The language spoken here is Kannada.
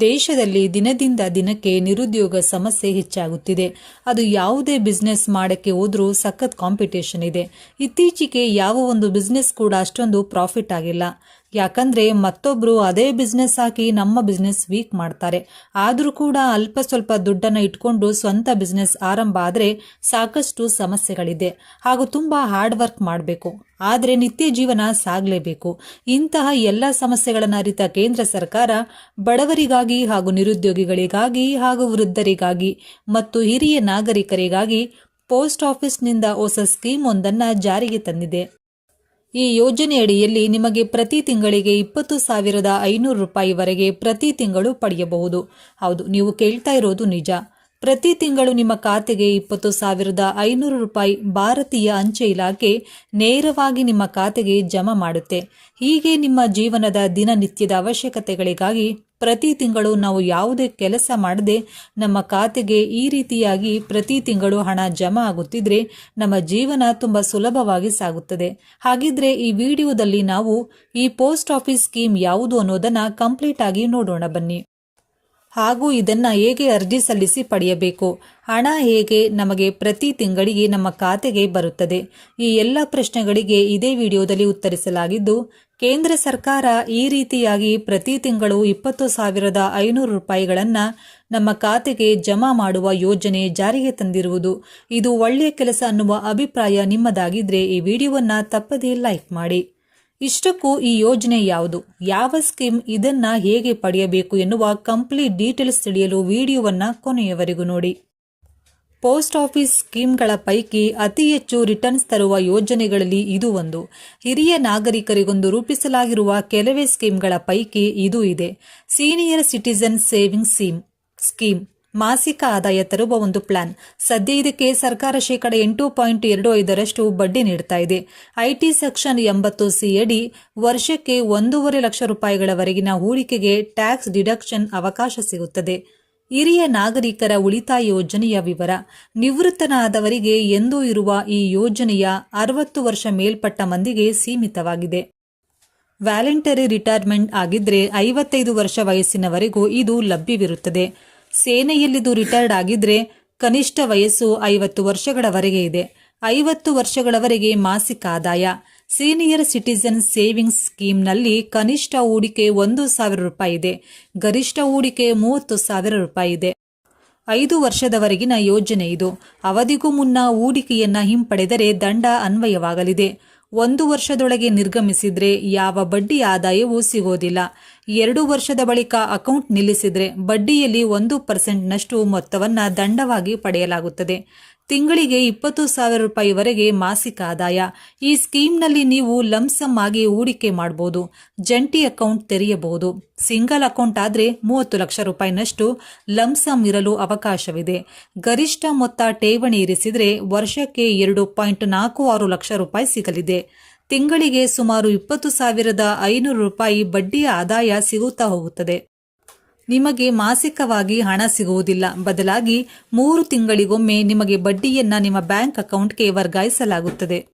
ದೇಶದಲ್ಲಿ ದಿನದಿಂದ ದಿನಕ್ಕೆ ನಿರುದ್ಯೋಗ ಸಮಸ್ಯೆ ಹೆಚ್ಚಾಗುತ್ತಿದೆ. ಅದು ಯಾವುದೇ ಬಿಸ್ನೆಸ್ ಮಾಡಕ್ಕೆ ಹೋದರೂ ಸಖತ್ ಕಾಂಪಿಟೇಷನ್ ಇದೆ. ಇತ್ತೀಚೆಗೆ ಯಾವ ಒಂದು ಬಿಸ್ನೆಸ್ ಕೂಡ ಅಷ್ಟೊಂದು ಪ್ರಾಫಿಟ್ ಆಗಿಲ್ಲ. ಯಾಕಂದ್ರೆ ಮತ್ತೊಬ್ರು ಅದೇ ಬಿಸ್ನೆಸ್ ಹಾಕಿ ನಮ್ಮ ಬಿಸ್ನೆಸ್ ವೀಕ್ ಮಾಡ್ತಾರೆ. ಆದರೂ ಕೂಡ ಅಲ್ಪ ಸ್ವಲ್ಪ ದುಡ್ಡನ್ನ ಇಟ್ಕೊಂಡು ಸ್ವಂತ ಬಿಸ್ನೆಸ್ ಆರಂಭ ಆದ್ರೆ ಸಾಕಷ್ಟು ಸಮಸ್ಯೆಗಳಿದೆ. ಹಾಗೂ ತುಂಬಾ ಹಾರ್ಡ್ ವರ್ಕ್ ಮಾಡಬೇಕು. ಆದರೆ ನಿತ್ಯ ಜೀವನ ಸಾಗಲೇಬೇಕು. ಇಂತಹ ಎಲ್ಲ ಸಮಸ್ಯೆಗಳನ್ನು ಅರಿತ ಕೇಂದ್ರ ಸರ್ಕಾರ ಬಡವರಿಗಾಗಿ ಹಾಗೂ ನಿರುದ್ಯೋಗಿಗಳಿಗಾಗಿ ಹಾಗೂ ವೃದ್ಧರಿಗಾಗಿ ಮತ್ತು ಹಿರಿಯ ನಾಗರಿಕರಿಗಾಗಿ ಪೋಸ್ಟ್ ಆಫೀಸ್ನಿಂದ ಹೊಸ ಸ್ಕೀಮ್ ಒಂದನ್ನು ಜಾರಿಗೆ ತಂದಿದೆ. ಈ ಯೋಜನೆಯಡಿಯಲ್ಲಿ ನಿಮಗೆ ಪ್ರತಿ ತಿಂಗಳಿಗೆ ಇಪ್ಪತ್ತು ಸಾವಿರದ ಐನೂರು ರೂಪಾಯಿವರೆಗೆ ಪ್ರತಿ ತಿಂಗಳು ಪಡೆಯಬಹುದು. ಹೌದು, ನೀವು ಕೇಳ್ತಾ ಇರೋದು ನಿಜ. ಪ್ರತಿ ತಿಂಗಳು ನಿಮ್ಮ ಖಾತೆಗೆ ಇಪ್ಪತ್ತು ಸಾವಿರದ ಐನೂರು ರೂಪಾಯಿ ಭಾರತೀಯ ಅಂಚೆ ಇಲಾಖೆ ನೇರವಾಗಿ ನಿಮ್ಮ ಖಾತೆಗೆ ಜಮಾ ಮಾಡುತ್ತೆ. ಹೀಗೆ ನಿಮ್ಮ ಜೀವನದ ದಿನನಿತ್ಯದ ಅವಶ್ಯಕತೆಗಳಿಗಾಗಿ ಪ್ರತಿ ತಿಂಗಳು ನಾವು ಯಾವುದೇ ಕೆಲಸ ಮಾಡದೆ ನಮ್ಮ ಖಾತೆಗೆ ಈ ರೀತಿಯಾಗಿ ಪ್ರತಿ ತಿಂಗಳು ಹಣ ಜಮಾ ಆಗುತ್ತಿದ್ರೆ ನಮ್ಮ ಜೀವನ ತುಂಬ ಸುಲಭವಾಗಿ ಸಾಗುತ್ತದೆ. ಹಾಗಿದ್ರೆ ಈ ವಿಡಿಯೋದಲ್ಲಿ ನಾವು ಈ ಪೋಸ್ಟ್ ಆಫೀಸ್ ಸ್ಕೀಮ್ ಯಾವುದು ಅನ್ನೋದನ್ನ ಕಂಪ್ಲೀಟ್ ಆಗಿ ನೋಡೋಣ ಬನ್ನಿ. ಹಾಗೂ ಇದನ್ನ ಹೇಗೆ ಅರ್ಜಿ ಸಲ್ಲಿಸಿ ಪಡೆಯಬೇಕು? ಹಣ ಹೇಗೆ ನಮಗೆ ಪ್ರತಿ ತಿಂಗಳಿಗೆ ನಮ್ಮ ಖಾತೆಗೆ ಬರುತ್ತದೆ? ಈ ಎಲ್ಲ ಪ್ರಶ್ನೆಗಳಿಗೆ ಇದೇ ವಿಡಿಯೋದಲ್ಲಿ ಉತ್ತರಿಸಲಾಗಿದ್ದು, ಕೇಂದ್ರ ಸರ್ಕಾರ ಈ ರೀತಿಯಾಗಿ ಪ್ರತಿ ತಿಂಗಳು ಇಪ್ಪತ್ತು ಸಾವಿರದ ಐನೂರು ರೂಪಾಯಿಗಳನ್ನು ನಮ್ಮ ಖಾತೆಗೆ ಜಮಾ ಮಾಡುವ ಯೋಜನೆ ಜಾರಿಗೆ ತಂದಿರುವುದು. ಇದು ಒಳ್ಳೆಯ ಕೆಲಸ ಅನ್ನುವ ಅಭಿಪ್ರಾಯ ನಿಮ್ಮದಾಗಿದ್ರೆ ಈ ವಿಡಿಯೋವನ್ನು ತಪ್ಪದೇ ಲೈಕ್ ಮಾಡಿ. ಇಷ್ಟಕ್ಕೂ ಈ ಯೋಜನೆ ಯಾವುದು? ಯಾವ ಸ್ಕೀಮ್ ಇದನ್ನ ಹೇಗೆ ಪಡೆಯಬೇಕು ಎನ್ನುವ ಕಂಪ್ಲೀಟ್ ಡೀಟೇಲ್ಸ್ ತಿಳಿಯಲು ವಿಡಿಯೋವನ್ನ ಕೊನೆಯವರೆಗೂ ನೋಡಿ. ಪೋಸ್ಟ್ ಆಫೀಸ್ ಸ್ಕೀಮ್ಗಳ ಪೈಕಿ ಅತಿ ಹೆಚ್ಚು ರಿಟರ್ನ್ಸ್ ತರುವ ಯೋಜನೆಗಳಲ್ಲಿ ಇದು ಒಂದು. ಹಿರಿಯ ನಾಗರಿಕರಿಗೊಂದು ರೂಪಿಸಲಾಗಿರುವ ಕೆಲವೇ ಸ್ಕೀಮ್ಗಳ ಪೈಕಿ ಇದು ಇದೆ. Senior citizen saving scheme scheme. ಮಾಸಿಕ ಆದಾಯ ತರುವ ಒಂದು ಪ್ಲಾನ್. ಸದ್ಯ ಇದಕ್ಕೆ ಸರ್ಕಾರ ಶೇಕಡ ಎಂಟು ಪಾಯಿಂಟ್ ಎರಡು ಐದರಷ್ಟು ಬಡ್ಡಿ ನೀಡ್ತಾ ಇದೆ. ಐಟಿ ಸೆಕ್ಷನ್ ಎಂಬತ್ತು ಸಿ ಅಡಿ ವರ್ಷಕ್ಕೆ ಒಂದೂವರೆ ಲಕ್ಷ ರೂಪಾಯಿಗಳವರೆಗಿನ ಹೂಡಿಕೆಗೆ ಟ್ಯಾಕ್ಸ್ ಡಿಡಕ್ಷನ್ ಅವಕಾಶ ಸಿಗುತ್ತದೆ. ಹಿರಿಯ ನಾಗರಿಕರ ಉಳಿತಾಯ ಯೋಜನೆಯ ವಿವರ. ನಿವೃತ್ತನಾದವರಿಗೆ ಎಂದೂ ಇರುವ ಈ ಯೋಜನೆಯ ಅರವತ್ತು ವರ್ಷ ಮೇಲ್ಪಟ್ಟ ಮಂದಿಗೆ ಸೀಮಿತವಾಗಿದೆ. ವ್ಯಾಲೆಂಟರಿ ರಿಟೈರ್ಮೆಂಟ್ ಆಗಿದ್ರೆ ಐವತ್ತೈದು ವರ್ಷ ವಯಸ್ಸಿನವರೆಗೂ ಇದು ಲಭ್ಯವಿರುತ್ತದೆ. ಸೇನೆಯಲ್ಲಿದು ರಿಟೈರ್ಡ್ ಆಗಿದ್ರೆ ಕನಿಷ್ಠ ವಯಸ್ಸು ಐವತ್ತು ವರ್ಷಗಳವರೆಗೆ ಇದೆ. ಐವತ್ತು ವರ್ಷಗಳವರೆಗೆ ಮಾಸಿಕ ಆದಾಯ. ಸೀನಿಯರ್ ಸಿಟಿಜನ್ ಸೇವಿಂಗ್ಸ್ ಸ್ಕೀಮ್ನಲ್ಲಿ ಕನಿಷ್ಠ ಹೂಡಿಕೆ ಒಂದು ಸಾವಿರ ರೂಪಾಯಿ ಇದೆ. ಗರಿಷ್ಠ ಹೂಡಿಕೆ ಮೂವತ್ತು ಸಾವಿರ ರೂಪಾಯಿ ಇದೆ. ಐದು ವರ್ಷದವರೆಗಿನ ಯೋಜನೆ ಇದು. ಅವಧಿಗೂ ಮುನ್ನ ಹೂಡಿಕೆಯನ್ನ ಹಿಂಪಡೆದರೆ ದಂಡ ಅನ್ವಯವಾಗಲಿದೆ. ಒಂದು ವರ್ಷದೊಳಗೆ ನಿರ್ಗಮಿಸಿದ್ರೆ ಯಾವ ಬಡ್ಡಿ ಆದಾಯವೂ ಸಿಗೋದಿಲ್ಲ. ಎರಡು ವರ್ಷದ ಬಳಿಕ ಅಕೌಂಟ್ ನಿಲ್ಲಿಸಿದ್ರೆ ಬಡ್ಡಿಯಲ್ಲಿ ಒಂದು ಪರ್ಸೆಂಟ್ನಷ್ಟು ಮೊತ್ತವನ್ನು ದಂಡವಾಗಿ ಪಡೆಯಲಾಗುತ್ತದೆ. ತಿಂಗಳಿಗೆ ಇಪ್ಪತ್ತು ಸಾವಿರ ರೂಪಾಯಿವರೆಗೆ ಮಾಸಿಕ ಆದಾಯ. ಈ ಸ್ಕೀಮ್ನಲ್ಲಿ ನೀವು ಲಂಸಮ್ ಆಗಿ ಹೂಡಿಕೆ ಮಾಡಬಹುದು ಜಂಟಿ ಅಕೌಂಟ್ ತೆರೆಯಬಹುದು. ಸಿಂಗಲ್ ಅಕೌಂಟ್ ಆದರೆ ಮೂವತ್ತು ಲಕ್ಷ ರೂಪಾಯಿನಷ್ಟು ಲಂಸಮ್ ಇರಲು ಅವಕಾಶವಿದೆ. ಗರಿಷ್ಠ ಮೊತ್ತ ಠೇವಣಿ ಇರಿಸಿದರೆ ವರ್ಷಕ್ಕೆ ಎರಡು ಪಾಯಿಂಟ್ ನಾಲ್ಕು ಆರು ಲಕ್ಷ ರೂಪಾಯಿ ಸಿಗಲಿದೆ. ತಿಂಗಳಿಗೆ ಸುಮಾರು ಇಪ್ಪತ್ತು ಸಾವಿರದ ಐನೂರು ರೂಪಾಯಿ ಬಡ್ಡಿಯ ಆದಾಯ ಸಿಗುತ್ತಾ ಹೋಗುತ್ತದೆ. ನಿಮಗೆ ಮಾಸಿಕವಾಗಿ ಹಣ ಸಿಗುವುದಿಲ್ಲ. ಬದಲಾಗಿ ಮೂರು ತಿಂಗಳಿಗೊಮ್ಮೆ ನಿಮಗೆ ಬಡ್ಡಿಯನ್ನ ನಿಮ್ಮ ಬ್ಯಾಂಕ್ ಅಕೌಂಟ್ಗೆ ವರ್ಗಾಯಿಸಲಾಗುತ್ತದೆ.